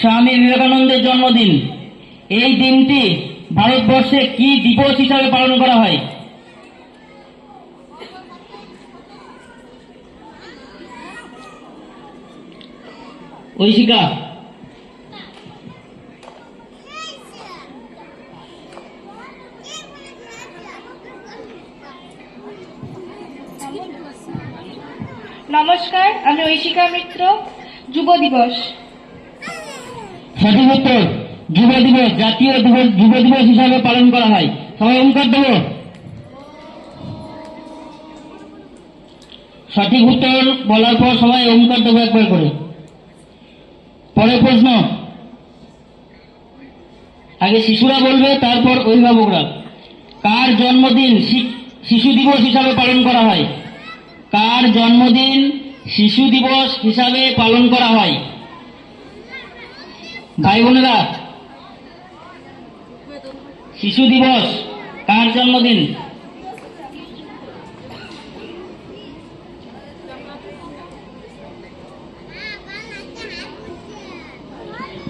স্বামী বিবেকানন্দের জন্মদিন। এই দিনটি ভারতবর্ষে কি দিবস হিসাবে পালন করা হয়? ঐশিকা। নমস্কার, আমি ঐশিকা মিত্র, যুব দিবস। সঠিক উত্তর যুব দিবস, জাতীয় দিবস, যুব দিবস হিসাবে পালন করা হয়। সবাই ওমকার দেব। সঠিক উত্তর বলার পর সবাই ওমকার দেবো একবার করে। পরের প্রশ্ন। আগে শিশুরা বলবে, তারপর অভিভাবকরা। কার জন্মদিন শিশু দিবস হিসাবে পালন করা হয়? কার জন্মদিন শিশু দিবস হিসাবে পালন করা হয়? ভাই বোনেরা শিশু দিবস কার জন্মদিন?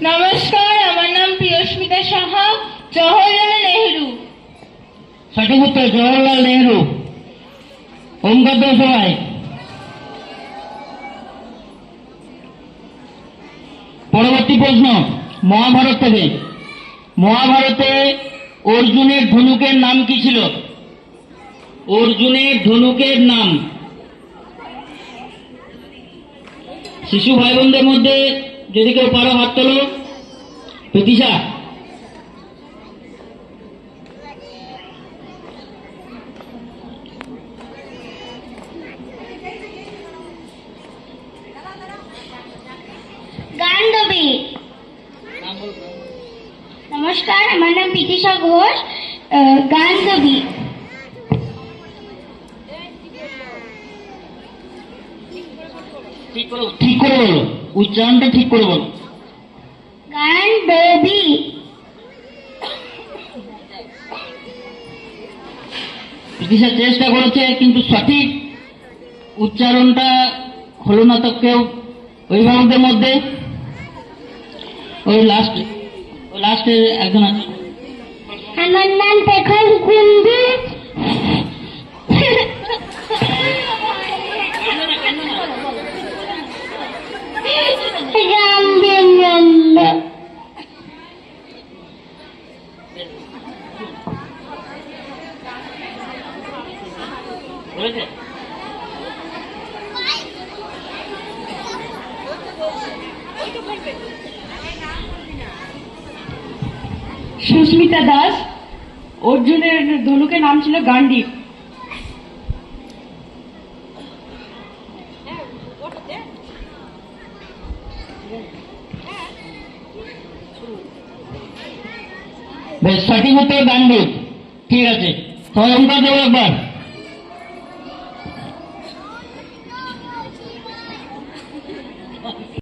নমস্কার আমার নাম প্রিয়স্মিতা সাহা জওহরলাল নেহরু। সঠিক উত্তর জওয়াহরলাল নেহরু। ওমকার দেব সবাই। পরবর্তী প্রশ্ন। মহাভারত থেকে। মহাভারতে অর্জুনের ধনুকের নাম কি ছিল? অর্জুনের ধনুকের নাম। শিশু ভাই বোনদের মধ্যে যদি কেউ পারো হাত তোলো। প্রতিশা গান্ধবী নমস্কার আমার নাম প্রীতিশা ঘোষ আহ, গান্ধবী ঠিক করে ঠিক করে বলো। উচ্চারণটা ঠিক করে বলো। প্রতিশা চেষ্টা করেছে কিন্তু সঠিক উচ্চারণটা হলো না তো কেউ অভিভাবকদের মধ্যে। ওই লাস্ট ওই লাস্টে একজন আছে। আমার নাম পেখম কুন্ডু রামদেব বলেছে সুস্মিতা দাস অর্জুনের ধনুকের নাম ছিল গান্ডীব বেশ সঠিক উত্তর গান্ডু। ঠিক আছে। দেবো একবার।